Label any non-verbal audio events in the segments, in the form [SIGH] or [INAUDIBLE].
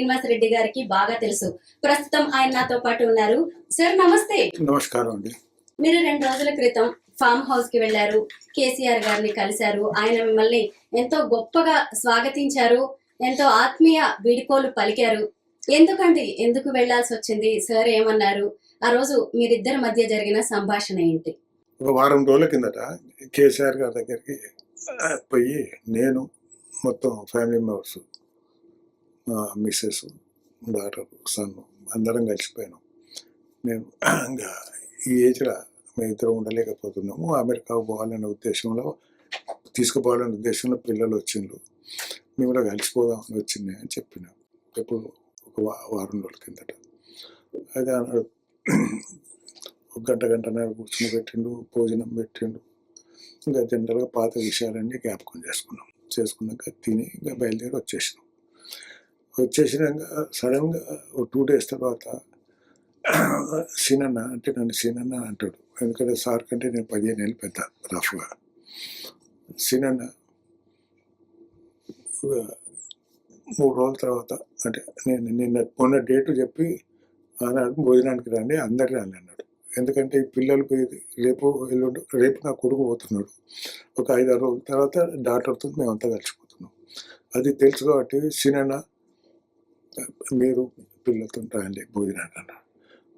శ్రీనివాస్ రెడ్డి గారికి బాగా తెలుసు. ప్రస్తుతం ఆయన నాతో పాటు ఉన్నారు. సార్ నమస్తే. నమస్కారం అండి. మీరు రెండు రోజుల క్రితం ఫామ్ హౌస్కి వెళ్ళారు కేసీఆర్ గారిని కలిశారు. ఆయన మిమ్మల్ని ఎంతో గొప్పగా స్వాగతించారు. ఎంతో ఆత్మీయ వీడుకోలు పలికారు. ఎందుకండి? ఎందుకు వెళ్ళాల్సి వచ్చింది? సార్ ఏమన్నారు? ఆ రోజు మీరిద్దరి మధ్య జరిగిన సంభాషణ ఏంటి? ఒక వారం రోజుల కిందట కేసీఆర్ గారి దగ్గరికి పోయి నేను మొత్తం family members missus daughter son అందరం కలిసిపోయినాం. నేను ఇంకా ఈ ఏజ్లో మేము ఇద్దరు ఉండలేకపోతున్నాము. అమెరికా పోవాలనే ఉద్దేశంలో తీసుకుపోవాలనే ఉద్దేశంలో పిల్లలు వచ్చిండ్రు. మేము కూడా కలిసిపోదామని వచ్చింది అని చెప్పిన. ఎప్పుడు ఒక వా- వారం రోజుల కిందట. అయితే అన్నాడు ఒక గంట గంటన్నర కూర్చుని పెట్టిండు భోజనం పెట్టిండు. ఇంకా జనరల్గా పాత విషయాలన్నీ జ్ఞాపకం చేసుకున్నాం. చేసుకున్నాక తిని ఇంకా బయలుదేరి వచ్చేసినాం. వచ్చేసినాక సడన్గా ఒక టూ డేస్ తర్వాత సీనన్న అంటే నన్ను సీనన్న అంటాడు. ఎందుకంటే సార్ కంటే నేను పదిహేను ఏళ్ళు పెద్ద రఫ్గా. సీనన్న మూడు రోజుల తర్వాత అంటే నేను నిన్న మొన్న డేటు చెప్పి ఆనాడు భోజనానికి రండి అందరు రండి అన్నాడు. ఎందుకంటే ఈ పిల్లలు పోయేది రేపు ఎల్లుండి రేపు నా కొడుకు పోతున్నాడు. ఒక ఐదారు రోజుల తర్వాత డాక్టర్తో మేమంతా కలిసిపోతున్నాం. అది తెలుసు కాబట్టి సినన్న మీరు పిల్లలతో రండి భోజనానికి అన్నాడు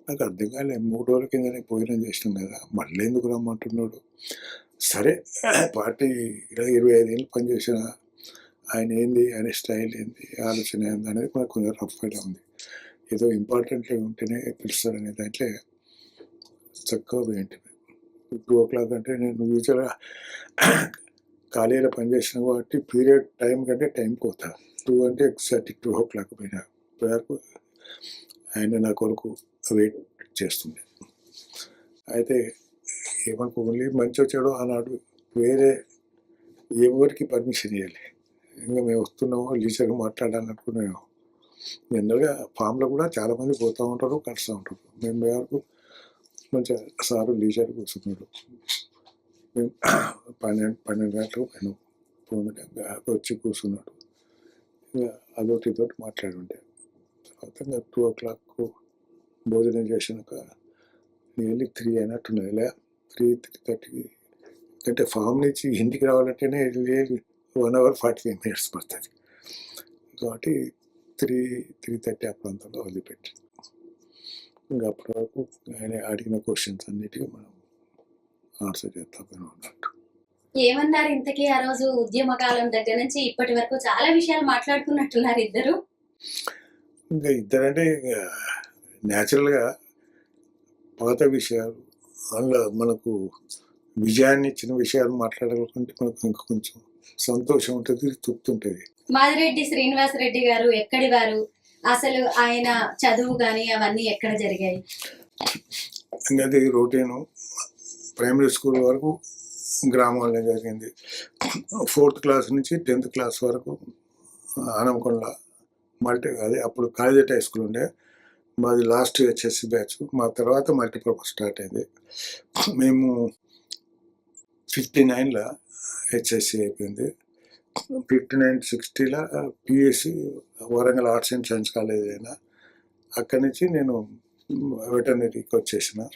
నాకు అర్థం కాలే మూడు రోజుల కిందనే భోజనం చేసినాం కదా మళ్ళీ ఎందుకు రమ్మంటున్నాడు? సరే పార్టీ ఇలా ఇరవై ఐదు ఏళ్ళు పనిచేసిన ఆయన ఏంది ఆయన స్టైల్ ఏంది ఆలోచన ఏంది అనేది మనకు కొంచెం రఫ్గా ఉంది. ఏదో ఇంపార్టెంట్గా ఉంటేనే పిలుస్తారనే దాంట్లో చక్కగా ఏంటిది టూ ఓ క్లాక్ అంటే నేను యూజువల్గా [CLEARS THROAT] ఖాళీలో పనిచేసిన కాబట్టి పీరియడ్ టైం కంటే టైం పోతాను టూ అంటే ఎగ్జాక్ట్ టూ ఓ క్లాక్ పోయినా వరకు ఆయన నా కొరకు వెయిట్ చేస్తుంది అయితే ఏమనుకోవాలి మంచి వచ్చాడో ఆనాడు వేరే ఎవరికి పర్మిషన్ ఇవ్వాలి ఇంకా మేము వస్తున్నామో లీచర్గా మాట్లాడాలనుకున్నాము. జనరల్గా ఫామ్లో కూడా చాలామంది పోతూ ఉంటారు కలుస్తూ ఉంటారు. మేము వరకు మంచిగా సారు లీజర్ కూర్చున్నాడు. మేము పన్నెండు పన్నెండు గంటలకు పోయినాం. పోయినాక వచ్చి కూర్చున్నాడు. ఇక అదొకటి ఇదొకటి మాట్లాడి తర్వాత ఇంకా టూ ఓ క్లాక్ భోజనం చేసినాక నియర్లీ త్రీ అయినట్టున్నది లే? త్రీ త్రీ థర్టీ అంటే ఫామ్ నుంచి ఇంటికి రావాలంటేనే one hour forty five minutes పడుతుంది. కాబట్టి త్రీ త్రీ థర్టీ ఆ ప్రాంతంలో వదిలిపెట్టి ఇంకా అప్పటి వరకు ఆయన అడిగిన క్వశ్చన్స్ అన్నిటికీ మనం ఆన్సర్ చేస్తాం అన్నట్టు ఏమన్నారు ఇంతకీ ఆ రోజు ఉద్యమ కాలం దగ్గర నుంచి? ఇప్పటి వరకు చాలా విషయాలు మాట్లాడుకున్నట్టున్నారు ఇద్దరు. ఇంకా ఇద్దరంటే న్యాచురల్గా పాత విషయాలు అందులో మనకు విజయాన్ని ఇచ్చిన విషయాలు మాట్లాడాలనుకుంటే మనకు ఇంకా కొంచెం సంతోషం ఉంటుంది తృప్తి ఉంటుంది. మాదిరెడ్డి శ్రీనివాస్ రెడ్డి గారు ఎక్కడి వారు? అసలు ఆయన చదువు గాని అవన్నీ ఎక్కడ జరిగాయి? అది రొటీను ప్రైమరీ స్కూల్ వరకు గ్రామాల్లో జరిగింది. ఫోర్త్ క్లాస్ నుంచి టెన్త్ క్లాస్ వరకు అనమకొండ మల్టీ అది అప్పుడు కాలేజెట్ హై స్కూల్ ఉండే. మాది లాస్ట్ హెచ్ఎస్సి బ్యాచ్. మా తర్వాత మల్టీపర్పస్ స్టార్ట్ అయింది. మేము ఫిఫ్టీ నైన్లో హెచ్ఎస్సి అయిపోయింది. Fifty nine సిక్స్టీలో PSC Warangal arts and science college అయినా. అక్కడి నుంచి నేను వెటర్నరీకి వచ్చేసిన.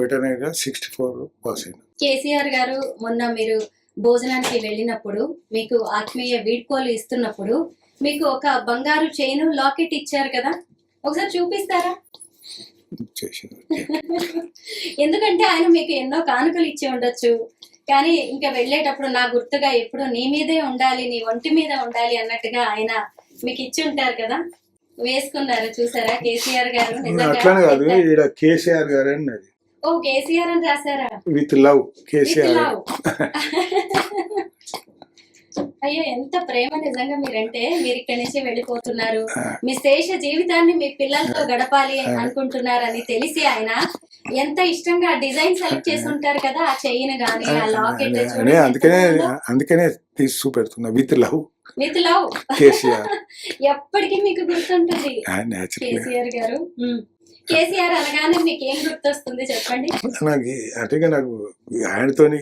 వెటర్నరీగా సిక్స్టీ ఫోర్ పాస్ అయినా కేసీఆర్ గారు మొన్న మీరు భోజనానికి వెళ్ళినప్పుడు మీకు ఆత్మీయ వీడ్కోలు ఇస్తున్నప్పుడు మీకు ఒక బంగారు చైను లాకెట్ ఇచ్చారు కదా? ఒకసారి చూపిస్తారా? ఎందుకంటే ఆయన మీకు ఎన్నో కానుకలు ఇచ్చి ఉండొచ్చు. కానీ ఇంకా వెళ్ళేటప్పుడు నా గుర్తుగా ఎప్పుడు నీ మీదే ఉండాలి నీ ఒంటి మీద ఉండాలి అన్నట్టుగా ఆయన మీకు ఇచ్చి ఉంటారు కదా? వేసుకున్నారు? చూసారా? కేసీఆర్ గారు అట్లానే కాదు ఇక్కడ కేసీఆర్ గారు అన్నది. ఓ కేసీఆర్ అని రాశారా? With love KCR. అయ్యో ఎంత ప్రేమ నిజంగా మీరంటే మీరు ఇక్కడి నుంచి వెళ్ళిపోతున్నారు. మీ శేష జీవితాన్ని మీ పిల్లలతో గడపాలి అనుకుంటున్నారని తెలిసి ఆయన ఎంత ఇష్టంగా డిజైన్ సెలెక్ట్ చేసి ఉంటారు కదా ఆ చైన్ గాని ఆ లాకెట్ అందుకనే అందుకనే తీసి చూపెడుతున్నా విత్ లవ్. With love. ఎప్పటికీ మీకు గుర్తుంటుంది. కేసీఆర్ గారు. కేసీఆర్ అనగానే మీకు ఏం గుర్తొస్తుంది చెప్పండి? నాకు అంటే నాకు ఆయనతోని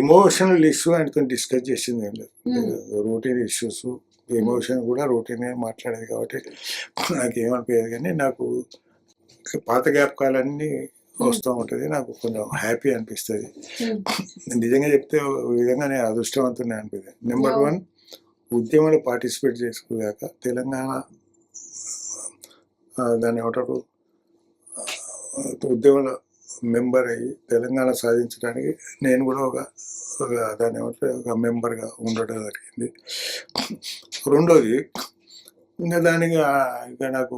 ఎమోషనల్ ఇష్యూ ఆయనతో డిస్కస్ చేసింది ఏం లేదు. రొటీన్ ఇష్యూస్ ఎమోషన్ కూడా రొటీన్గా మాట్లాడేది కాబట్టి నాకు ఏమనిపించేది కానీ నాకు పాత జ్ఞాపకాలన్నీ వస్తూ ఉంటుంది. నాకు కొంచెం హ్యాపీ అనిపిస్తుంది. నిజంగా చెప్తే విధంగా నేను అదృష్టవంతుని అనిపిస్తుంది నెంబర్. వన్ ఉద్యమంలో పార్టిసిపేట్ చేసుకోగాక తెలంగాణ దాన్ని ఏమంటారు? ఆ, ఉద్యమంలో మెంబర్ అయ్యి తెలంగాణ సాధించడానికి నేను కూడా ఒక దాని దాన్ని ఏమంటారు? ఒక మెంబర్గా ఉండడం జరిగింది. రెండోది ఇంకా దానికి ఇంకా నాకు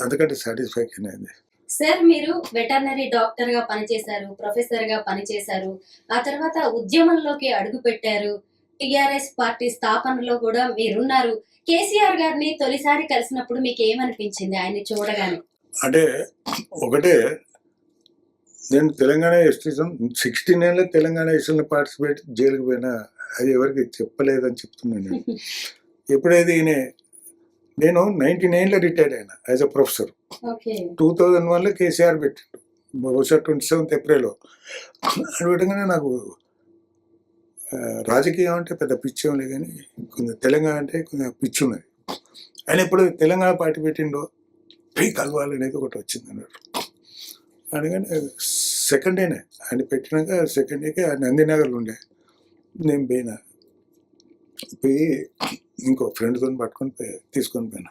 అంతకంటే సాటిస్ఫాక్షన్ అయింది సార్ మీరు వెటర్నరీ డాక్టర్గా పనిచేశారు ప్రొఫెసర్గా పనిచేశారు ఆ తర్వాత ఉద్యమంలోకి అడుగు పెట్టారు టిఆర్ఎస్ పార్టీ స్థాపనలో కూడా మీరున్నారు. కేసీఆర్ గారిని తొలిసారి కలిసినప్పుడు మీకు ఏమనిపించింది ఆయన్ని చూడగానే? అంటే ఒకటే నేను తెలంగాణ ఎస్టీజం సిక్స్టీ నైన్లో తెలంగాణ ఎస్టీలో పార్టిసిపేట్ జైలుకి పోయినా అది ఎవరికి చెప్పలేదని చెప్తున్నాను నేను. [LAUGHS] ఎప్పుడైతే ఈయన నేను నైన్టీ నైన్లో రిటైర్డ్ అయినా as a professor. Two thousand వన్లో కేసీఆర్ పెట్టిండు. బహుశా ట్వంటీ సెవెంత్ ఏప్రిల్ అది పెట్టగానే నాకు రాజకీయం అంటే పెద్ద పిచ్చి ఏం లేదు కానీ కొంచెం తెలంగాణ అంటే కొంచెం పిచ్చి ఉన్నది. ఆయన ఎప్పుడు తెలంగాణ పార్టీ పెట్టిండో పోయి కలవాలి అనేది ఒకటి వచ్చింది అన్నట్టు. అందుకని సెకండ్ డేనే ఆయన పెట్టినాక సెకండ్ డేకి నందినగర్లో ఉండే. నేను పోయినా. పోయి ఇంకో ఫ్రెండ్తో పట్టుకొని పోయి తీసుకొని పోయినా.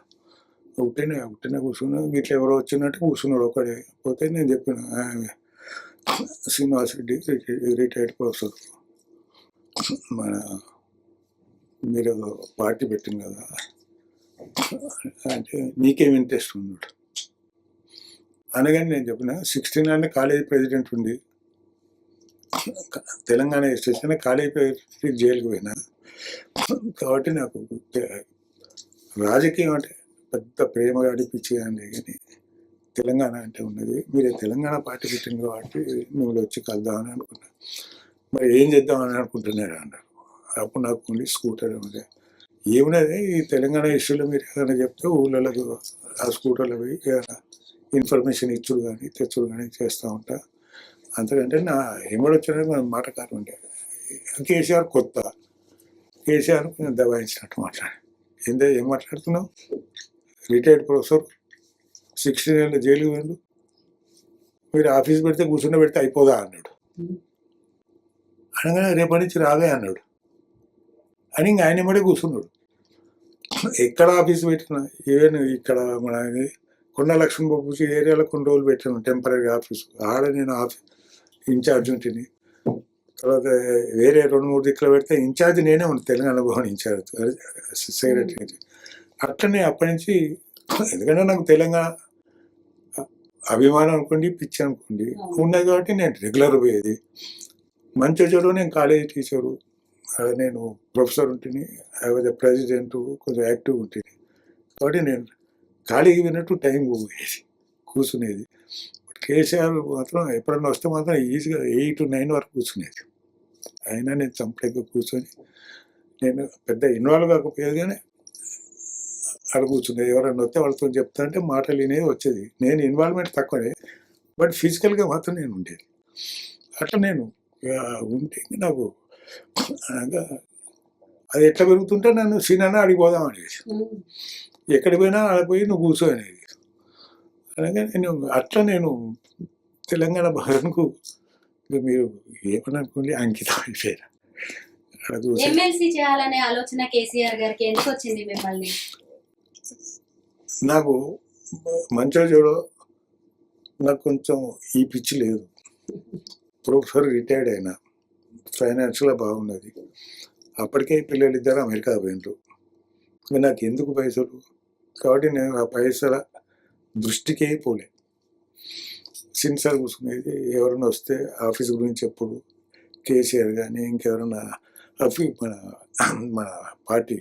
ఒకటేనే ఒకటేనే కూర్చున్నా. ఇట్లా ఎవరో వచ్చినట్టు కూర్చున్నాడు ఒకడే. పోతే నేను చెప్పిన శ్రీనివాస్ రెడ్డి రిటైర్డ్ ప్రొఫెసర్. మన మీరు పార్టీ పెట్టింది కదా. అంటే నీకేం ఇంట్రెస్ట్ ఉన్నాడు అనగానే నేను చెప్పిన సిక్స్టీన్ అనే కాలేజీ ప్రెసిడెంట్ ఉంది తెలంగాణ స్టేషన్ కాలేజీ ప్రెసిడెంట్ జైలుకి పోయినా? కాబట్టి నాకు రాజకీయం అంటే పెద్ద ప్రేమ అడిపించి కానీ కానీ తెలంగాణ అంటే ఉన్నది. మీరు తెలంగాణ పార్టీ పెట్టింది కాబట్టి నువ్వు వచ్చి కలుద్దామని అనుకున్నాను మరి ఏం చేద్దామని అనుకుంటున్నాడు అన్నారు. అప్పుడు నాకు ఉండి స్కూటర్ ఉంది. ఏమున్నది? ఈ తెలంగాణ ఇష్యూలో మీరు ఏదైనా చెప్తే ఊళ్ళలో ఆ స్కూటర్లో పోయి ఏదైనా ఇన్ఫర్మేషన్ ఇచ్చుడు కానీ తెచ్చుడు కానీ చేస్తూ ఉంటా. అంతకంటే నా ఏమడు వచ్చినది మన మాటకారు ఉండే కేసీఆర్ కొత్త. కేసీఆర్ కొంచెం దబాయించినట్టు మాట్లాడి. ఏందో? ఏం మాట్లాడుతున్నావు? Retired professor? సిక్స్టీన్ ఏళ్ళ జైలు వెళ్ళు మీరు ఆఫీస్ పెడితే కూర్చుని పెడితే అయిపోదా అన్నాడు. అనగానే రేపటి నుంచి రావే అన్నాడు. అని ఇంక ఆయన మడే కూర్చున్నాడు. ఎక్కడ ఆఫీస్ పెట్టినా ఈవెన్ ఇక్కడ మన కొండ లక్ష్మణ బాబు ఏరియాలో కొన్ని రోజులు పెట్టాను టెంపరీ ఆఫీస్ ఆడ నేను ఆఫీస్ ఇన్ఛార్జ్ ఉంటిని. తర్వాత వేరే రెండు మూడు దిక్కులు పెడితే ఇన్ఛార్జ్ నేనే ఉన్నాను తెలంగాణ భవన్ ఇన్ఛార్జ్ సెక్రటరీ అట్లనే అప్పటి నుంచి ఎందుకంటే నాకు తెలంగాణ అభిమానం అనుకోండి పిచ్చి అనుకోండి ఉన్నది కాబట్టి నేను రెగ్యులర్ పోయేది. మంచి చెడు నేను కాలేజీ టీచరు. నేను ప్రొఫెసర్ ఉంటుంది ఐ వాజ్ ప్రెసిడెంట్ కొంచెం యాక్టివ్ ఉంటుంది కాబట్టి నేను ఖాళీకి విన్నట్టు టైం పోయేది కూర్చునేది. కేసీఆర్ మాత్రం ఎప్పుడన్నా వస్తే మాత్రం ఈజీగా ఎయిట్ నైన్ వరకు కూర్చునేది. అయినా నేను చంపలేక కూర్చొని నేను పెద్ద ఇన్వాల్వ్ కాకపోయేది కానీ అక్కడ కూర్చునేది. ఎవరైనా వస్తే వాళ్ళతో చెప్తా అంటే మాటలు వినేది వచ్చేది. నేను ఇన్వాల్వ్మెంట్ తక్కువనే బట్ ఫిజికల్గా మాత్రం నేను ఉండేది. అట్లా నేను ఉంటే నాకు అనగా అది ఎట్లా పెరుగుతుంటే నన్ను సీనాన్న అడిగిపోదాం అనేది ఎక్కడికి పోయినా ఆడ పోయి నువ్వు కూర్చో అనేది అనగా నేను అట్లా నేను తెలంగాణ భవన్కు మీరు ఏమని అనుకోండి అంకితం అయిపోయాను. అక్కడ కూర్చొని ఎమ్మెల్సీ చేయాలనే ఆలోచన కేసీఆర్ గారికి ఎందుకు వచ్చింది మిమ్మల్ని? నాకు మంచిగా చూడు నాకు కొంచెం ఈ పిచ్చి లేదు. [LAUGHS] ప్రొఫెసర్ రిటైర్డ్ అయినా. ఫైనాన్షియల్గా బాగున్నది. అప్పటికే పిల్లలు ఇద్దరు అమెరికా పోయినరు నాకు ఎందుకు పైసలు? కాబట్టి నేను ఆ పైసల దృష్టికే పోలే. సిన్సార్ కూర్చునేది ఎవరైనా వస్తే ఆఫీస్ గురించి ఎప్పుడు కేసీఆర్ కానీ ఇంకెవరైనా అఫీ మన మన పార్టీ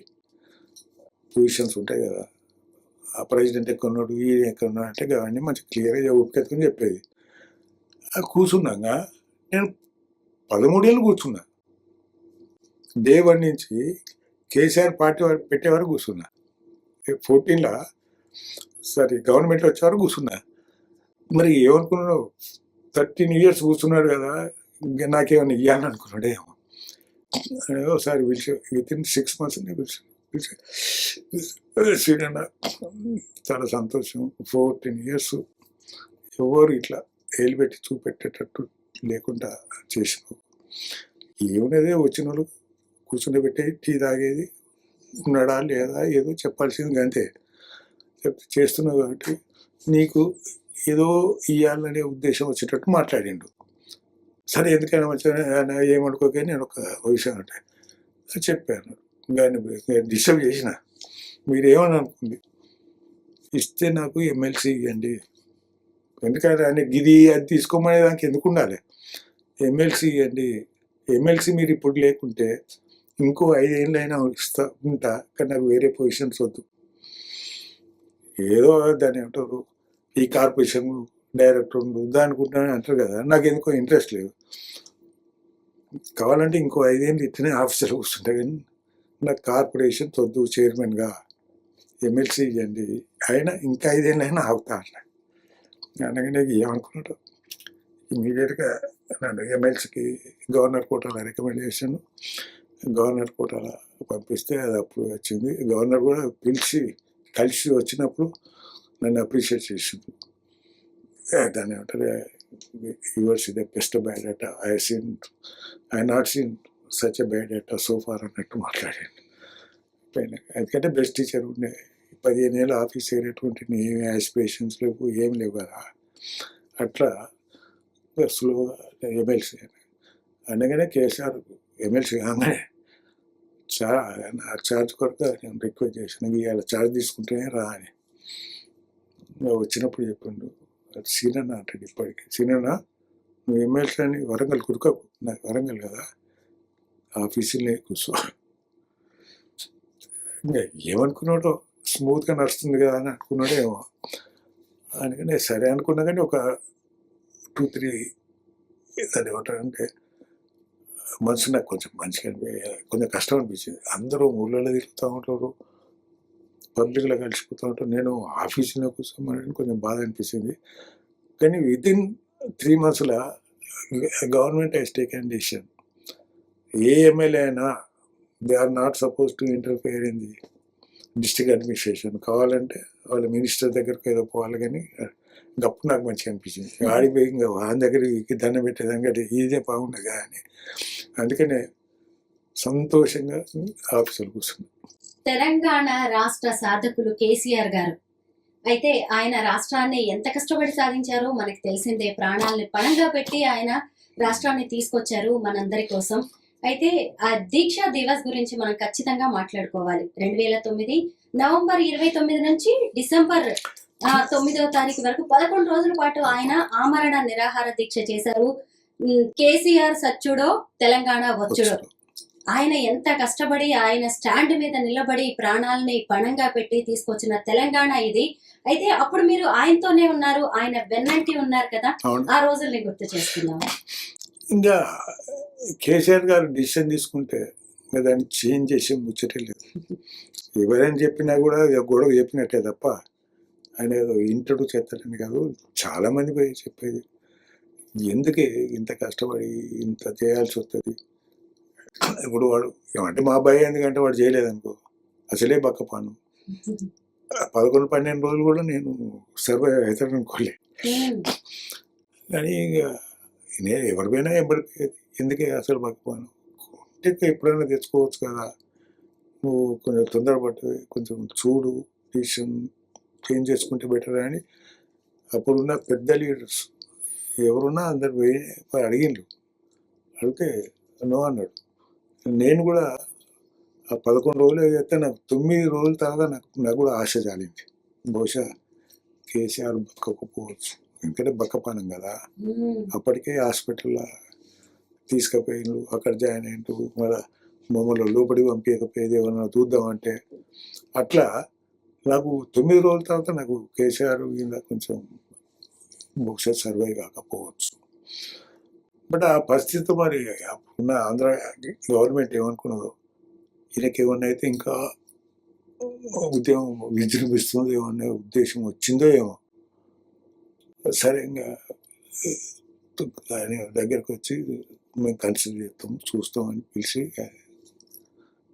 పొజిషన్స్ ఉంటాయి కదా. ఆ ప్రెసిడెంట్ ఎక్కడ ఉన్నాడు ఈ ఎక్కడ ఉన్నాడు అంటే అవన్నీ మంచి క్లియర్గా ఒప్పుకెత్తుకుని చెప్పేది. కూర్చున్నాక నేను పదమూడేళ్ళు కూర్చున్నా. డే నుంచి కేసీఆర్ పార్టీ వారు పెట్టే వరకు కూర్చున్నా. ఫోర్టీన్లో సరే గవర్నమెంట్ వచ్చే వరకు కూర్చున్నా. మరి ఏమనుకున్నాడు? థర్టీన్ ఇయర్స్ కూర్చున్నాడు కదా ఇంకా నాకేమైనా ఇవ్వాలని అనుకున్నాడు ఏమో ఒకసారి పిలిచి విత్ ఇన్ సిక్స్ మంత్స్ పిలిచి శ్రీరన్న చాలా సంతోషం. ఫోర్టీన్ ఇయర్స్ ఎవరు ఇట్లా ఏలు పెట్టి చూపెట్టేటట్టు లేకుండా చేసినావు ఏమున్నదే? వచ్చిన వాళ్ళు కూర్చుని పెట్టి టీ తాగేది ఉన్నాడా లేదా ఏదో చెప్పాల్సింది అంతే. చెప్తే చేస్తున్నావు కాబట్టి నీకు ఏదో ఇవ్వాలనే ఉద్దేశం వచ్చేటట్టు మాట్లాడిండు. సరే ఎందుకైనా మంచిగా ఏమనుకోకే నేను ఒక విషయం అంటే చెప్పాను. దాన్ని డిస్టర్బ్ చేసిన. మీరు ఏమని అనుకుంది? ఇస్తే నాకు ఎమ్మెల్సీ ఇవ్వండి. ఎందుకంటే ఆయన గిది అది తీసుకోమనే దానికి ఎందుకు ఉండాలి? ఎమ్మెల్సీ ఇవ్వండి ఎమ్మెల్సీ మీరు ఇప్పుడు లేకుంటే ఇంకో ఐదేళ్ళైనా ఇస్తా ఉంటా కానీ నాకు వేరే పొజిషన్స్ వద్దు. ఏదో దాన్ని ఏమంటారు ఈ కార్పొరేషన్ డైరెక్టర్ ఉండు దానికి అంటారు కదా నాకు ఎందుకో ఇంట్రెస్ట్ లేదు. కావాలంటే ఇంకో ఐదేళ్ళు ఇట్లనే ఆఫీసర్ కూర్చుంటా కానీ నాకు కార్పొరేషన్ వద్దు చైర్మన్గా ఎమ్మెల్సీ ఇవ్వండి అయినా ఇంకా ఐదేళ్ళైనా ఆగుతా అట్లా అనగానే ఏమనుకున్నాడు ఇమీడియట్గా నన్ను ఎమ్మెల్సీకి గవర్నర్ కోటాల రికమెండ్ చేశాను గవర్నర్ కోటాల పంపిస్తే అది అప్పుడు వచ్చింది. గవర్నర్ కూడా పిలిచి కలిసి వచ్చినప్పుడు నన్ను అప్రిషియేట్ చేసింది దాన్ని ఏమంటారు? Yours the best bad I seen I not seen such a bad అట సో ఫార్ అన్నట్టు మాట్లాడాను పైన ఎందుకంటే బెస్ట్ టీచర్ ఉండే. పదిహేను ఏళ్ళు ఆఫీస్ చేరేటువంటి ఏమి ఆస్పిరేషన్స్ లేవు ఏం లేవు కదా. అట్లా స్లోగా ఎమ్మెల్సీ అనగానే కేసీఆర్ ఎమ్మెల్సీ కాగానే చా నా ఛార్జ్ కొరకు నేను రిక్వెస్ట్ చేసిన ఇవాళ ఛార్జ్ తీసుకుంటేనే రా అని. వచ్చినప్పుడు చెప్పిండు అది సీనన్న అంటాడు ఇప్పటికి. సీనన్న నువ్వు ఎమ్మెల్సీ అని వరంగల్ కురుకోకు నాకు వరంగల్ కదా ఆఫీసులే కూర్చో. ఇంకా ఏమనుకున్నాడో స్మూత్గా నడుస్తుంది కదా అని అనుకున్నాడో ఏమో అందుకనే సరే అనుకున్నా కానీ ఒక టూ త్రీ దాన్ని ఏమంటారంటే మనసు నాకు కొంచెం మంచిగా అనిపి- కొంచెం కష్టం అనిపించింది. అందరూ ఊళ్ళో తిరుగుతూ ఉంటారు. పబ్లిక్లో కలిసిపోతూ ఉంటారు. నేను ఆఫీసులో కూర్చోమని కొంచెం బాధ అనిపించింది. కానీ విత్ ఇన్ త్రీ మంత్స్లో government has and decision a MLA అయినా they are not suppose to interfere in the district administration కావాలంటే వాళ్ళ మినిస్టర్ దగ్గరికి ఏదో పోవాలి కానీ గప్పు నాకు మంచిగా అనిపించింది ఆడిపోయి ఇంకా వాళ్ళ దగ్గరికి దండం పెట్టేదానికంటే ఇదే బాగుండదు అని. అందుకనే సంతోషంగా ఆఫీసులు కూర్చున్నాను తెలంగాణ రాష్ట్ర సాధకులు కేసీఆర్ గారు. అయితే ఆయన రాష్ట్రాన్ని ఎంత కష్టపడి సాధించారో మనకు తెలిసిందే. ప్రాణాలని పణంగా పెట్టి ఆయన రాష్ట్రాన్ని తీసుకొచ్చారు మనందరి కోసం. అయితే ఆ దీక్షా దివస్ గురించి మనం ఖచ్చితంగా మాట్లాడుకోవాలి. రెండు వేల తొమ్మిది నవంబర్ ఇరవై తొమ్మిది నుంచి డిసెంబర్ తొమ్మిదవ తారీఖు వరకు పదకొండు రోజుల పాటు ఆయన ఆమరణ నిరాహార దీక్ష చేశారు. కేసీఆర్ సచ్చుడో తెలంగాణ వచ్చుడో. ఆయన ఎంత కష్టపడి ఆయన స్టాండ్ మీద నిలబడి ప్రాణాలని పణంగా పెట్టి తీసుకొచ్చిన తెలంగాణ ఇది. అయితే అప్పుడు మీరు ఆయనతోనే ఉన్నారు ఆయన వెన్నంటి ఉన్నారు కదా. ఆ రోజుల్ని గుర్తు చేసుకుందాం. ఇంకా కేసీఆర్ గారు డిసిషన్ తీసుకుంటే దాన్ని చేంజ్ చేసే ముచ్చటే లేదు. ఎవరైనా చెప్పినా కూడా గొడవ చెప్పినట్టే తప్ప ఆయన ఏదో ఇంటడు చేస్తాడని కాదు చాలా మంది పోయి చెప్పేది. ఎందుకే ఇంత కష్టపడి ఇంత చేయాల్సి వస్తుంది? ఇప్పుడు వాడు ఏమంటే మా అబ్బాయి ఎందుకంటే వాడు చేయలేదనుకో. అసలే బక్కపాను. పదకొండు పన్నెండు రోజులు కూడా నేను సర్వైవ్ అవుతాను అనుకోలే కానీ ఇక నేను ఎవరిపైనా ఎంబడిపోయేది. ఎందుకే అసలు పక్కపోను అంటే ఎప్పుడైనా తెచ్చుకోవచ్చు కదా. నువ్వు కొంచెం తొందరపడి కొంచెం చూడు డిసిషన్ చేంజ్ చేసుకుంటే బెటర్ అని అప్పుడున్న పెద్ద లీడర్స్ ఎవరున్నా అందరు పోయి అడిగిండ్రు. అడిగితే నో అన్నాడు. నేను కూడా ఆ పదకొండు రోజులు అయితే నాకు తొమ్మిది రోజుల తర్వాత నాకు నాకు కూడా ఆశ చాలింది బహుశా కేసీఆర్ బతకకపోవచ్చు. ఎందుకంటే బక్కపానం కదా. అప్పటికే హాస్పిటల్లో తీసుకుపోయిండు అక్కడ జాయిన్ అయిండు మళ్ళీ మమ్మల్ని లోపలి పంపించకపోయేది ఏమన్నా చూద్దామంటే అట్లా నాకు తొమ్మిది రోజుల తర్వాత నాకు కేసీఆర్ కింద కొంచెం ఒకసారి సర్వే కాకపోవచ్చు. బట్ ఆ పరిస్థితి మరి ఉన్న ఆంధ్ర గవర్నమెంట్ ఏమనుకున్నదో ఈయనకి ఏమన్నా అయితే ఇంకా ఉద్యమం విజృంభిస్తుందో ఏమన్నా ఉద్దేశం వచ్చిందో ఏమో. సరే ఇంకా ఆయన దగ్గరకు వచ్చి మేము కన్సిడర్ చేస్తాం చూస్తామని పిలిచి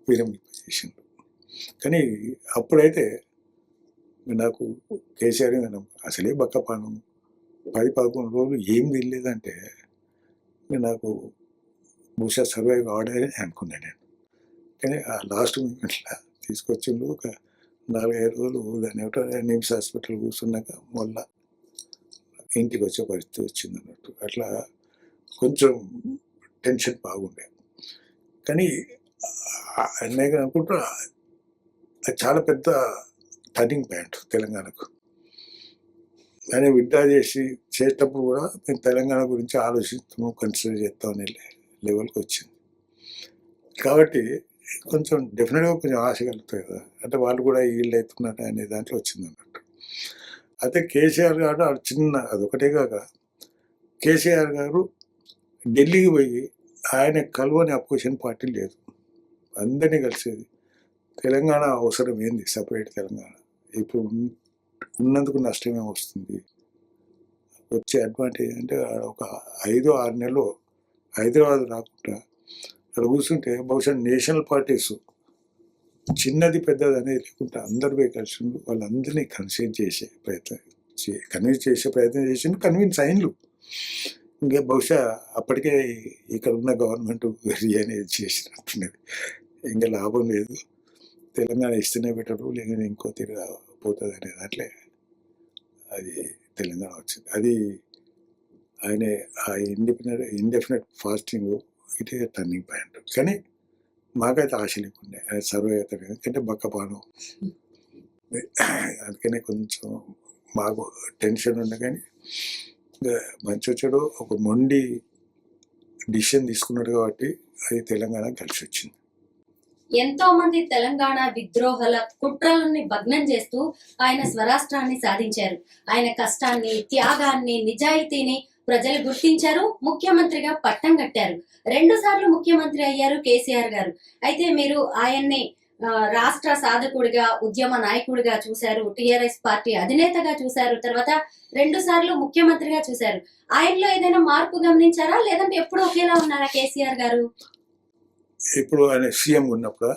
విరమింపజేసిండు కానీ అప్పుడైతే నాకు కేసీఆర్ అసలే బక్కపాను. పది పదకొండు రోజులు ఏం తెలియదంటే నాకు బహుశా సర్వైవ్ కావడమే అనుకున్నాను నేను. కానీ ఆ లాస్ట్ మూమెంట్లో తీసుకొచ్చిండు ఒక నాలుగైదు రోజులు దాన్ని ఏమిటో నిమ్స్ హాస్పిటల్ కూర్చున్నాక మళ్ళా ఇంటికి వచ్చే పరిస్థితి వచ్చింది అన్నట్టు. అట్లా కొంచెం టెన్షన్ బాగుండే. కానీ ఆ- నేను అనుకుంటా అది చాలా పెద్ద టర్నింగ్ పాయింట్ తెలంగాణకు. కానీ విడ్డా చేసి చేసేటప్పుడు కూడా మేము తెలంగాణ గురించి ఆలోచిస్తాము కన్సిడర్ చేస్తాం అనే లెవెల్కి వచ్చింది. కాబట్టి కొంచెం డెఫినెట్గా కొంచెం ఆశ కలుగుతాయి కదా. అంటే వాళ్ళు కూడా ఈల్డ్ అవుతున్నారు అనే దాంట్లో వచ్చింది అన్నట్టు. అయితే కేసీఆర్ గారు ఆ చిన్న అదొకటే కాక కేసీఆర్ గారు ఢిల్లీకి పోయి ఆయన కలువని అపోజిషన్ పార్టీ లేదు. అందరినీ కలిసేది. తెలంగాణ అవసరం ఏంది? సపరేట్ తెలంగాణ. ఇప్పుడు ఉన్నందుకు నష్టమే వస్తుంది? వచ్చే అడ్వాంటేజ్ అంటే ఆడ ఒక ఐదో ఆరు నెలలు హైదరాబాద్ రాకుండా అక్కడ కూర్చుంటే బహుశా నేషనల్ పార్టీస్ చిన్నది పెద్దది అనేది లేకుండా అందరి పోయి కలిసి వాళ్ళందరినీ కన్విన్స్ చేసే ప్రయత్నం కన్విన్స్ చేసే ప్రయత్నం చేసి కన్విన్స్ అయినలు. ఇంకా బహుశా అప్పటికే ఇక్కడ ఉన్న గవర్నమెంట్ [LAUGHS] వెరీ అనేది చేసినట్టున్నది. ఇంకా లాభం లేదు. తెలంగాణ ఇస్తేనే పెట్టడు లేకపోతే ఇంకో తిరిగి పోతుంది అనే దాంట్లో. అది తెలంగాణ వచ్చింది. అది ఆయన ఆ independent indefinite fasting it is turning point కానీ మాకైతే ఆశ లేకుండే ఆయన సర్వే అవుతాడు ఎందుకంటే బక్కపాను. అందుకనే కొంచెం మాకు టెన్షన్ ఉండే కానీ మంచి వచ్చాడు ఒక మొండి డిసిషన్ తీసుకున్నాడు కాబట్టి అది తెలంగాణ కలిసి వచ్చింది ఎంతో మంది తెలంగాణ విద్రోహల కుట్రలని భగ్నం చేస్తూ ఆయన స్వరాష్ట్రాన్ని సాధించారు. ఆయన కష్టాన్ని త్యాగాన్ని నిజాయితీని ప్రజలు గుర్తించారు ముఖ్యమంత్రిగా పట్టం కట్టారు. రెండు సార్లు ముఖ్యమంత్రి అయ్యారు కేసీఆర్ గారు. అయితే మీరు ఆయన్ని రాష్ట్ర సాధకుడిగా ఉద్యమ నాయకుడిగా చూశారు టిఆర్ఎస్ పార్టీ అధినేతగా చూశారు తర్వాత రెండు సార్లు ముఖ్యమంత్రిగా చూశారు. ఆయనలో ఏదైనా మార్పు గమనించారా? లేదంటే ఎప్పుడు ఒకేలా ఉన్నారా కేసీఆర్ గారు? ఇప్పుడు ఆయన సీఎం ఉన్నప్పుడు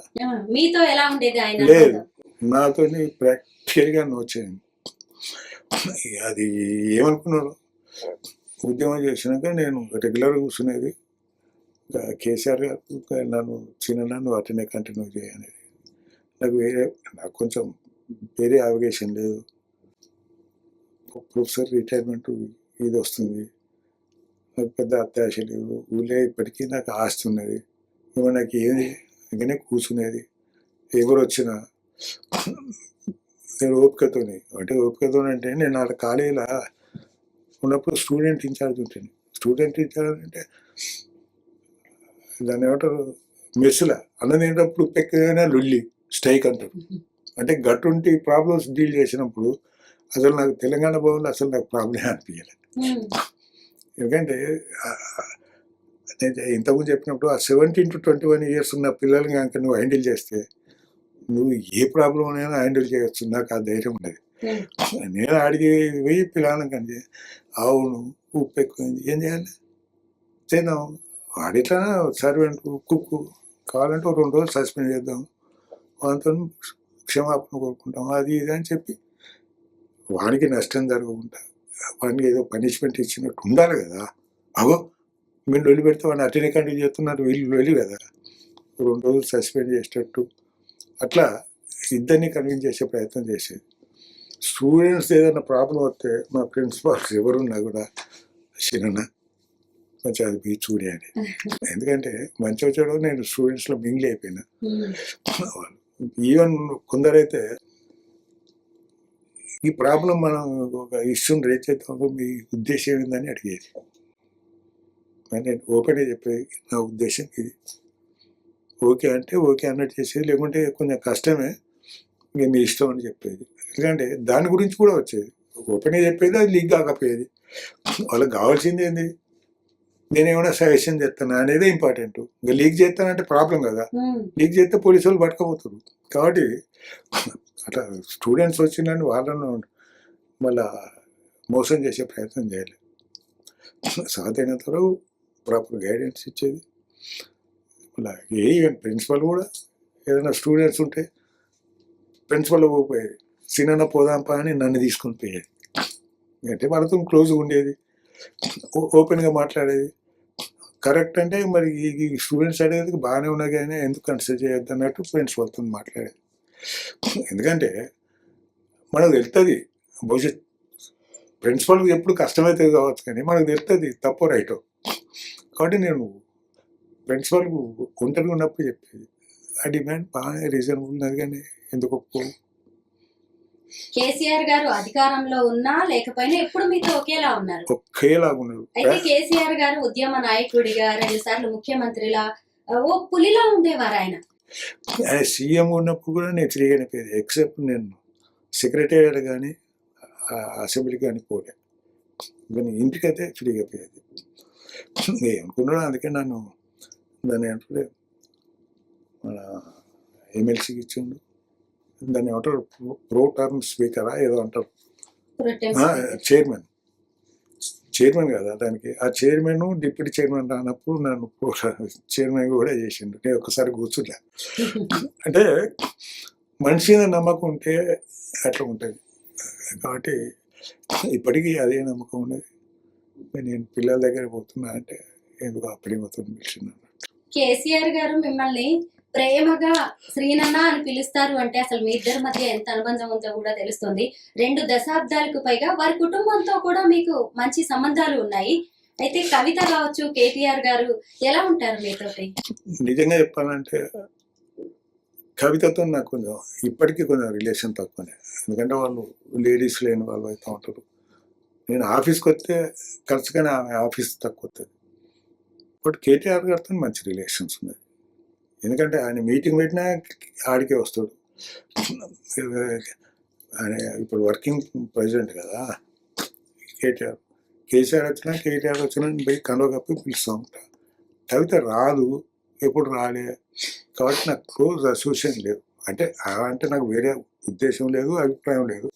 మీతో ఎలా ఉండేది ఆయన లేదు. నాతో ప్రాక్టికల్గా వచ్చేది అది ఏమనుకున్నాడు ఉద్యమం చేసినాక నేను రెగ్యులర్గా కూర్చునేది కేసీఆర్ గారు నన్ను చిన్న నన్ను అటనే కంటిన్యూ చేయనేది నాకు వేరే నాకు కొంచెం వేరే అవగేషన్ లేదు. ప్రొఫెసర్ రిటైర్మెంట్ ఇది వస్తుంది. నాకు పెద్ద అత్యాశ లేదు. ఊళ్ళో ఇప్పటికీ నాకు ఆస్తి ఉన్నది. నాకు ఏది? అందుకనే కూర్చునేది. ఎవరు వచ్చినా నేను ఓపికతోని. అంటే ఓపికతో అంటే నేను ఆ కాలేజీలో ఉన్నప్పుడు స్టూడెంట్ ఇన్ఛార్జ్ ఉంటాను స్టూడెంట్ ఇన్ఛార్జ్ అంటే దాన్ని ఏమంటారు? మెస్సుల. అన్నం తినేటప్పుడు పెక్కైనా లొల్లి స్ట్రైక్ అంటారు. అంటే గట్టుంటి ప్రాబ్లమ్స్ డీల్ చేసినప్పుడు అసలు నాకు తెలంగాణ భవన్లో అసలు నాకు ప్రాబ్లం అనిపించలేదు ఎందుకంటే నేను ఇంతకుముందు చెప్పినప్పుడు ఆ seventeen to twenty one years ఉన్న పిల్లల్ని కనుక నువ్వు హ్యాండిల్ చేస్తే నువ్వు ఏ ప్రాబ్లం అయినా హ్యాండిల్ చేయొచ్చు. నాకు ఆ ధైర్యం ఉండదు ఉమ్, నేను అడిగి వెయ్యి పిల్లలను కంటే అవును ఉప్పు ఎక్కువైంది. ఏం చేయాలి? చేద్దాం వాడిట్లా సర్వెంట్ కుక్కు. కావాలంటే ఒక రెండు రోజులు సస్పెండ్ చేద్దాం. వాళ్ళతో క్షమాపణ కోరుకుంటాం. అది ఇది అని చెప్పి వానికి నష్టం జరగకుండా వానికి ఏదో పనిష్మెంట్ ఇచ్చినట్టు ఉండాలి కదా. అగో మీరు వెళ్ళి పెడితే వాడిని అటెండ్ కంటిన్యూ చేస్తున్నారు వీళ్ళు వెళ్ళి కదా. రెండు రోజులు సస్పెండ్ చేసేటట్టు. అట్లా ఇద్దరిని కన్విన్స్ చేసే ప్రయత్నం చేసేది. స్టూడెంట్స్ ఏదైనా ప్రాబ్లం వస్తే మా ప్రిన్సిపాల్స్ ఎవరున్నా కూడా చిన్న కొంచెం అది బీ చూడే అని. [LAUGHS] ఎందుకంటే మంచి వచ్చాడో నేను స్టూడెంట్స్లో మింగిల్ అయిపోయినా. [CLEARS THROAT] ఈవెన్ కొందరైతే ఈ ప్రాబ్లం మనం ఒక ఇష్యూని రేట్ చేద్దాం మీ ఉద్దేశం ఏందని అడిగేది. మరి నేను ఓపెన్గా చెప్పేది నా ఉద్దేశం ఇది. ఓకే అంటే ఓకే అన్నట్టు చేసేది లేకుంటే కొంచెం కష్టమే ఇక మీ ఇష్టం అని చెప్పేది. ఎందుకంటే దాని గురించి కూడా వచ్చేది. ఓపెన్గా చెప్పేది అది లీక్ కాకపోయేది. వాళ్ళకి కావాల్సింది ఏంది? నేను ఏమైనా సజెషన్ చేస్తాను అనేది ఇంపార్టెంట్. ఇంకా లీక్ చేస్తానంటే ప్రాబ్లం కదా. లీక్ చేస్తే పోలీసు వాళ్ళు పట్టుకపోతారు. కాబట్టి అట్లా స్టూడెంట్స్ వచ్చిందని వాళ్ళను మళ్ళా మోసం చేసే ప్రయత్నం చేయాలి. సాధ్యమైనంత వరకు ప్రాపర్ గైడెన్స్ ఇచ్చేది. మళ్ళీ ఏ ప్రిన్సిపల్ కూడా ఏదైనా స్టూడెంట్స్ ఉంటే ప్రిన్సిపల్ పోయేది. సినిమా పోదాంపా అని నన్ను తీసుకొని పోయేది. అంటే మనతో క్లోజ్గా ఉండేది. ఓ- ఓపెన్గా మాట్లాడేది. కరెక్ట్ అంటే మరి ఈ స్టూడెంట్స్ అడిగేది బాగానే ఉన్నా కానీ ఎందుకు కన్సిడర్ చేయొద్దు అన్నట్టు ప్రిన్సిపల్తో మాట్లాడేది. ఎందుకంటే మనకు తెలుస్తుంది భవిష్యత్ ప్రిన్సిపల్కి ఎప్పుడు కష్టమైతే కావచ్చు కానీ మనకు తెలుస్తుంది తప్పు రైటో. కాబట్టి నేను ప్రిన్సిపల్ ఒంటరిగా ఉన్నప్పుడు చెప్పేది ఆ డిమాండ్ బాగానే రీజనబుల్ ఉన్నది కానీ ఎందుకు ఒప్పుకో కేసీఆర్ గారు అధికారంలో ఉన్నా లేకపోయినా ఎప్పుడు మీతో ఒకేలా ఉన్నారు? ఒకేలాగా ఉన్నాడు అయితే కేసీఆర్ గారు ఉద్యమ నాయకుడిగా రెండు సార్లు ముఖ్యమంత్రిలా ఓ పులిలా ఉండేవారు ఆయన. ఆయన సీఎం ఉన్నప్పుడు కూడా నేను ఫ్రీగానే పోయేది ఎక్సెప్ట్ నేను సెక్రటేరియట్ కానీ అసెంబ్లీ కానీ పోలే. కానీ ఇంటికైతే ఫ్రీగా పోయేది. ఏమనుకున్నాడు అందుకే నన్ను దాన్ని అంటే మన ఎమ్మెల్సీకి ఇచ్చిండు. దాన్ని ఏమంటారు? ప్రో టర్మ్ స్పీకరా ఏదో అంటారు. చైర్మన్. చైర్మన్ కదా దానికి. ఆ చైర్మన్ డిప్యూటీ చైర్మన్ రానప్పుడు నన్ను చైర్మన్ కూడా చేసిండు. నేను ఒక్కసారి కూర్చున్నా. అంటే మనిషి నమ్మకం ఉంటే అట్లా ఉంటుంది. కాబట్టి ఇప్పటికీ అదే నమ్మకం ఉన్నది. నేను పిల్లల దగ్గర పోతున్నా అంటే ఎందుకు ఆ ప్రేమతో కేసీఆర్ గారు మిమ్మల్ని ప్రేమగా శ్రీనన్న అని పిలుస్తారు అంటే అసలు మీ ఇద్దరి మధ్య ఎంత అనుబంధం ఉందో కూడా తెలుస్తుంది. రెండు దశాబ్దాలకు పైగా వారి కుటుంబంతో కూడా మీకు మంచి సంబంధాలు ఉన్నాయి. అయితే కవిత కావచ్చు కేటీఆర్ గారు ఎలా ఉంటారు మీతోటి? నిజంగా చెప్పాలంటే కవితతో నాకు కొంచెం ఇప్పటికీ కొంచెం రిలేషన్ తక్కువనే. ఎందుకంటే వాళ్ళు లేడీస్ లేని వాళ్ళు అయితే ఉంటారు. నేను ఆఫీస్కి వస్తే ఖర్చుగానే ఆమె ఆఫీస్ తక్కువ వస్తుంది బట్ కేటీఆర్ గారితో మంచి రిలేషన్స్ ఉన్నాయి. ఎందుకంటే ఆయన మీటింగ్ పెట్టినా ఆడికే వస్తాడు. ఆయన ఇప్పుడు వర్కింగ్ ప్రెసిడెంట్ కదా. కేటీఆర్ కేసీఆర్ వచ్చినా కేటీఆర్ వచ్చినా పోయి కండవ కప్పి పిలుస్తూ ఉంటా కవిత రాదు. ఎప్పుడు రాలే. కాబట్టి నాకు క్లోజ్ అసోసియేషన్ లేదు. అంటే అంటే నాకు వేరే ఉద్దేశం లేదు అభిప్రాయం లేదు.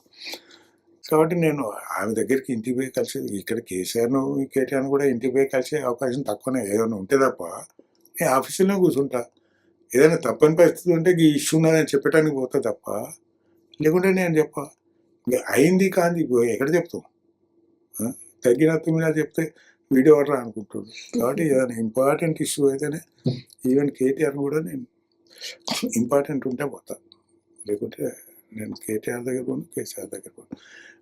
కాబట్టి నేను ఆమె దగ్గరికి ఇంటికి పోయి కలిసి ఇక్కడ కేసీఆర్ను కేటీఆర్ను కూడా ఇంటికి పోయి కలిసే అవకాశం తక్కువనే ఏదైనా ఉంటే తప్ప నేను ఆఫీసులో కూర్చుంటా. ఏదైనా తప్పని పరిస్థితి ఉంటే ఈ ఇష్యూ ఉన్నదని చెప్పడానికి పోతా తప్ప లేకుంటే నేను చెప్ప అయింది కాంది ఎక్కడ చెప్తాం తగ్గిన మీద చెప్తే వీడియో ఆర్డర్ అనుకుంటున్నాడు కాబట్టి ఏదైనా ఇంపార్టెంట్ ఇష్యూ అయితేనే ఈవెన్ కేటీఆర్ కూడా నేను ఇంపార్టెంట్ ఉంటే పోతా. లేకుంటే నేను కేటీఆర్ దగ్గర పోను కేసీఆర్ దగ్గర పోను.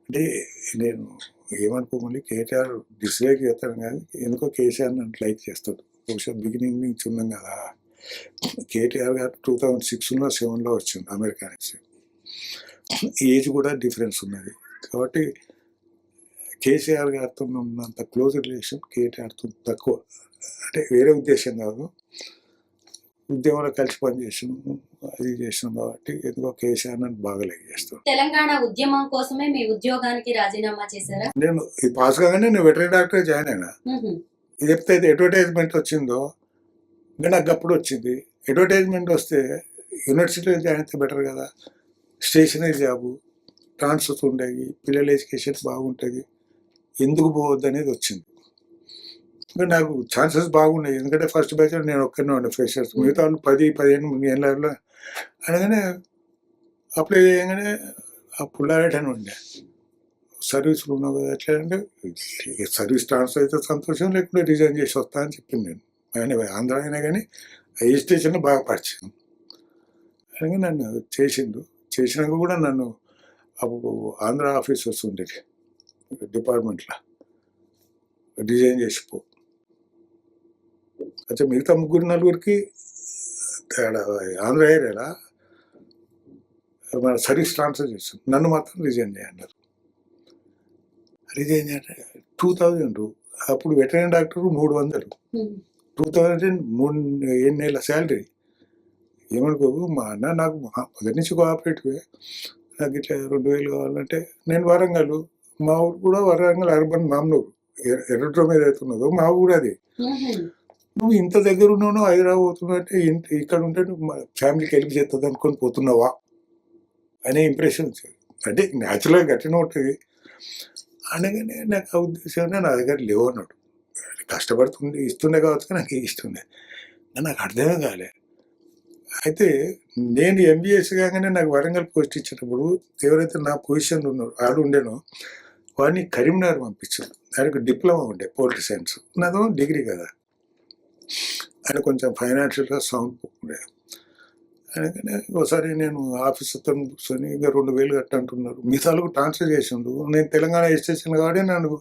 అంటే నేను ఏమనుకోకుండా కేటీఆర్ డిస్లైక్ చేస్తాను కానీ ఎందుకో కేసీఆర్ నన్ను లైక్ చేస్తాడు. బహుశా బిగినింగ్ నుంచి ఉన్నాం కదా. కేటీఆర్ గారు టూ థౌజండ్ సిక్స్లో సెవెన్లో వచ్చింది అమెరికా నుంచి. ఏజ్ కూడా డిఫరెన్స్ ఉన్నది. కాబట్టి కేసీఆర్ గారితో ఉన్నంత క్లోజ్ రిలేషన్ కేటీఆర్తో తక్కువ. అంటే వేరే ఉద్దేశం కాదు. ఉద్యమంలో కలిసి పనిచేసినాం అది చేసినాం కాబట్టి ఎందుకో కేసీఆర్ నన్ను బాగా లైక్ చేస్తాను తెలంగాణ ఉద్యమం కోసమే మీ ఉద్యోగానికి రాజీనామా చేశారా? నేను ఇది పాస్ కాగానే నేను వెటరీ డాక్టర్ జాయిన్ అయినా. ఇది ఎప్పుడైతే అడ్వర్టైజ్మెంట్ వచ్చిందో నాకు అప్పుడు వచ్చింది. అడ్వర్టైజ్మెంట్ వస్తే యూనివర్సిటీలో జాయిన్ అయితే బెటర్ కదా. స్టేషనరీ జాబు ట్రాన్స్ఫర్స్ ఉండేవి పిల్లల ఎడ్యుకేషన్ బాగుంటుంది. ఎందుకు పోవద్దు అనేది వచ్చింది. నాకు ఛాన్సెస్ బాగున్నాయి. ఎందుకంటే ఫస్ట్ బ్యాచ్ నేను ఒక్కనే ఉండే ఫ్రెషర్స్. మిగతా వాళ్ళు పది పదిహేను ఏళ్ళలో అనగానే అప్లై చేయగానే ఆ పుల్లారెడ్డి అని ఉండే. సర్వీస్లో ఉన్నావు కదా ఎట్లా అంటే సర్వీస్ ట్రాన్స్ఫర్ అయితే సంతోషం లేకుంటే రిజైన్ చేసి వస్తా అని చెప్పింది నేను. ఆయన ఆంధ్ర అయినా కానీ ఏ స్టేషన్లో బాగా పరిచయం. అలాగే నన్ను చేసిండు. చేసినాక కూడా నన్ను అప్పుడు ఆంధ్ర ఆఫీసర్స్ ఉండేది డిపార్ట్మెంట్లో. రిజైన్ చేసిపో అయితే మిగతా ముగ్గురు నలుగురికి ఆడ ఆంధ్ర ఏరియాలో మన సర్వీస్ ట్రాన్స్ఫర్ చేస్తాం నన్ను మాత్రం రిజైన్ చేయన్నారు రిజైన్ చేయాలి టూ థౌజండ్. అప్పుడు వెటరీ డాక్టర్ మూడు వందలు. టూ థౌజండ్ మూడు ఏడు నెలల శాలరీ. ఏమనుకోకు మా అన్న నాకు మొదటి నుంచి కోఆపరేటివే. నాకు ఇట్లా రెండు వేలు కావాలంటే నేను వరంగల్. మా ఊరు కూడా వరంగల్ అర్బన్ మామూలు ఎర్రడ్రో మీద అవుతున్నదో మా ఊరు అది. నువ్వు ఇంత దగ్గర ఉన్నావు హైదరాబాద్ పోతున్నావు అంటే ఇంత ఇక్కడ ఉంటే నువ్వు మా ఫ్యామిలీకి హెల్ప్ చేస్తుంది అనుకొని పోతున్నావా? అనే ఇంప్రెషన్ వచ్చింది. అంటే న్యాచురల్గా గట్టిన ఉంటుంది. అనగానే నాకు ఆ ఉద్దేశం నా దగ్గర లేవు అన్నాడు కష్టపడుతుండే ఇస్తుండే కావచ్చు నాకు ఇస్తుండే. నాకు అర్థమే కాలే. అయితే నేను ఎంబీఎస్ కాగానే నాకు వరంగల్ పోస్ట్ ఇచ్చినప్పుడు ఎవరైతే నా పొజిషన్లో ఉన్నారో ఆడు ఉండేనో వాడిని కరీంనగర్ పంపించాడు దానికి డిప్లొమా ఉండే పొలిటీ సైన్స్ నాదో డిగ్రీ కదా. ఆయన కొంచెం ఫైనాన్షియల్గా సౌండ్ ఉండే. అందుకని ఒకసారి నేను ఆఫీస్ అతను కూర్చొని ఇంకా రెండు వేలు కట్టంటున్నారు మిగతాలకు ట్రాన్స్ఫర్ చేసిండు. నేను తెలంగాణ ఎస్టేషన్ కాబట్టి నన్ను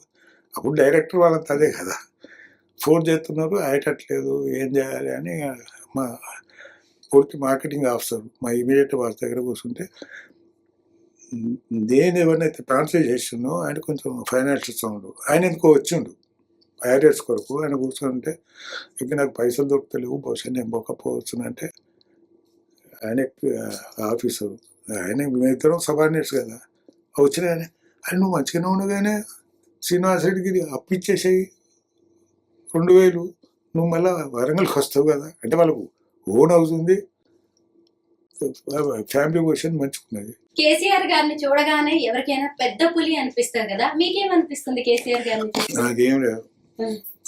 అప్పుడు డైరెక్టర్ వాళ్ళంతా అదే కదా. ఫోన్ చేస్తున్నారు అయ్యేటట్లేదు ఏం చేయాలి అని మా పూర్తి మార్కెటింగ్ ఆఫీసర్ మా ఇమీడియట్ వారి దగ్గర కూర్చుంటే నేను ఎవరినైతే ట్రాన్స్ఫర్ చేసిండో ఆయన కొంచెం ఫైనాన్షియల్ సౌండ్ ఆయన ఎందుకో వచ్చిండు. ఐఆర్ఎస్ కొరకు ఆయన కూర్చుంటే ఇక నాకు పైసలు దొరుకుతలేవు బహుశా నేను పోకపోవచ్చు అంటే ఆయన ఆఫీసర్. ఆయన మేమిద్దరం సబార్డినేట్స్ కదా. వచ్చిన ఆయన ఆయన నువ్వు మంచిగానే ఉండగానే శ్రీనివాస్ రెడ్డికి అప్పిచ్చేసేయి. రెండు వేలు. నువ్వు మళ్ళీ వరంగల్కి వస్తావు కదా. అంటే వాళ్ళకు ఓన్ హౌస్ ఉంది. ఫ్యామిలీ పొజిషన్ మంచుకున్నది కేసీఆర్ గారిని చూడగానే ఎవరికైనా పెద్ద పులి అనిపిస్తారు కదా? మీకేమనిపిస్తుంది కేసీఆర్ గారిని? నాకేం లేదు.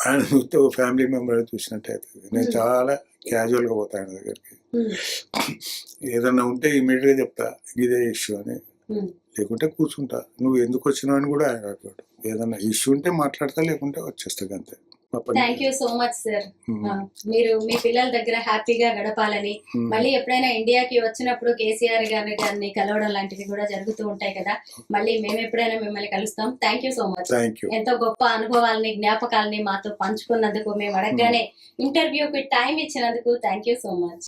ఆయన చూస్తే ఫ్యామిలీ మెంబర్ చూసినట్టు అవుతుంది నేను. చాలా క్యాజువల్గా పోతాను ఆయన దగ్గరికి ఏదన్నా ఉంటే ఇమీడియట్గా చెప్తా ఇదే ఇష్యూ అని. లేకుంటే కూర్చుంటా నువ్వు ఎందుకు వచ్చినావు అని కూడా ఆయన అడగడు ఏదన్నా ఇష్యూ ఉంటే మాట్లాడతా లేకుంటే వచ్చేస్తా అంతే. Thank you so much sir Hmm. మీరు మీ పిల్లల దగ్గర హ్యాపీగా గడపాలని Hmm. మళ్ళీ ఎప్పుడైనా ఇండియాకి వచ్చినప్పుడు కేసీఆర్ గారి గారిని కలవడం లాంటివి కూడా జరుగుతూ ఉంటాయి కదా. మళ్ళీ మేము ఎప్పుడైనా మిమ్మల్ని కలుస్తాం. థ్యాంక్ యూ సో మచ్ ఎంతో గొప్ప అనుభవాల్ని జ్ఞాపకాలని మాతో పంచుకున్నందుకు మేము అడగగానే ఇంటర్వ్యూకి టైం ఇచ్చినందుకు థ్యాంక్ యూ సో మచ్